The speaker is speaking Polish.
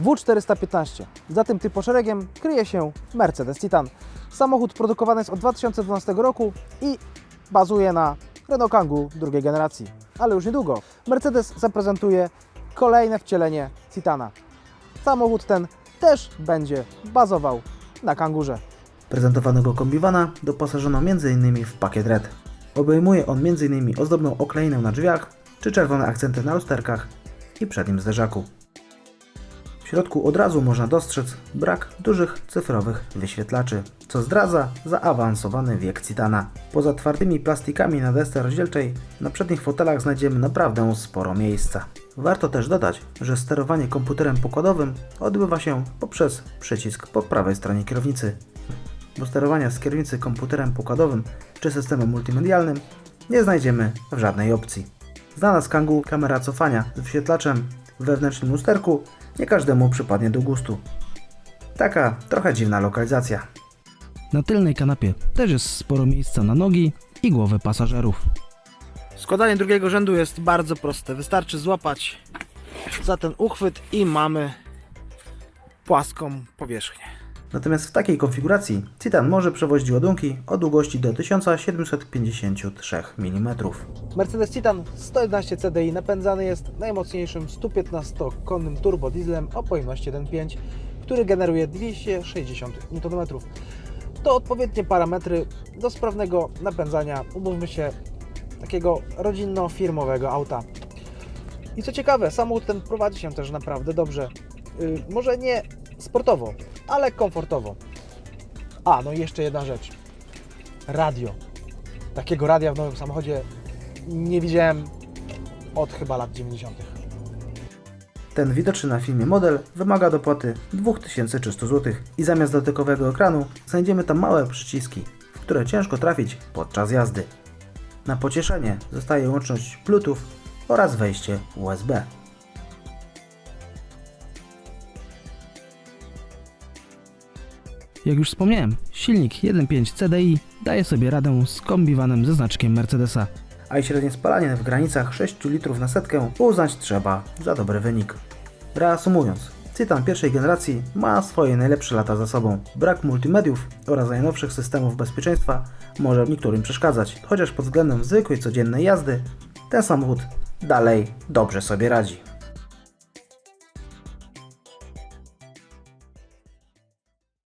W415. Za tym typoszeregiem kryje się Mercedes Titan. Samochód produkowany jest od 2012 roku i bazuje na Renault Kangoo drugiej generacji. Ale już niedługo Mercedes zaprezentuje kolejne wcielenie Titana. Samochód ten też będzie bazował na Kangurze. Prezentowanego kombiwana doposażono m.in. w pakiet LED. Obejmuje on m.in. ozdobną okleinę na drzwiach czy czerwone akcenty na lusterkach i przednim zderzaku. W środku od razu można dostrzec brak dużych cyfrowych wyświetlaczy, co zdradza zaawansowany wiek Citana. Poza twardymi plastikami na desce rozdzielczej, na przednich fotelach znajdziemy naprawdę sporo miejsca. Warto też dodać, że sterowanie komputerem pokładowym odbywa się poprzez przycisk po prawej stronie kierownicy. Do sterowania z kierownicy komputerem pokładowym czy systemem multimedialnym nie znajdziemy w żadnej opcji. Znana z Kangoo kamera cofania z wyświetlaczem wewnętrznym lusterku nie każdemu przypadnie do gustu. Taka trochę dziwna lokalizacja. Na tylnej kanapie też jest sporo miejsca na nogi i głowy pasażerów. Składanie drugiego rzędu jest bardzo proste. Wystarczy złapać za ten uchwyt i mamy płaską powierzchnię. Natomiast w takiej konfiguracji Titan może przewozić ładunki o długości do 1753 mm. Mercedes Titan 111 CDI napędzany jest najmocniejszym 115-konnym turbodieslem o pojemności 1.5, który generuje 260 Nm. To odpowiednie parametry do sprawnego napędzania, umówmy się, takiego rodzinno-firmowego auta. I co ciekawe, samochód ten prowadzi się też naprawdę dobrze. Yy, może nie sportowo, ale komfortowo. A, no i jeszcze jedna rzecz. Radio. Takiego radia w nowym samochodzie nie widziałem od chyba lat 90. Ten widoczny na filmie model wymaga dopłaty 2300 zł i zamiast dotykowego ekranu znajdziemy tam małe przyciski, w które ciężko trafić podczas jazdy. Na pocieszenie zostaje łączność Bluetooth oraz wejście USB. Jak już wspomniałem, silnik 1.5 CDI daje sobie radę z kombiwanem ze znaczkiem Mercedesa. a średnie spalanie w granicach 6 litrów na setkę uznać trzeba za dobry wynik. Reasumując, Citan pierwszej generacji ma swoje najlepsze lata za sobą. Brak multimediów oraz najnowszych systemów bezpieczeństwa może niektórym przeszkadzać, chociaż pod względem zwykłej codziennej jazdy ten samochód dalej dobrze sobie radzi.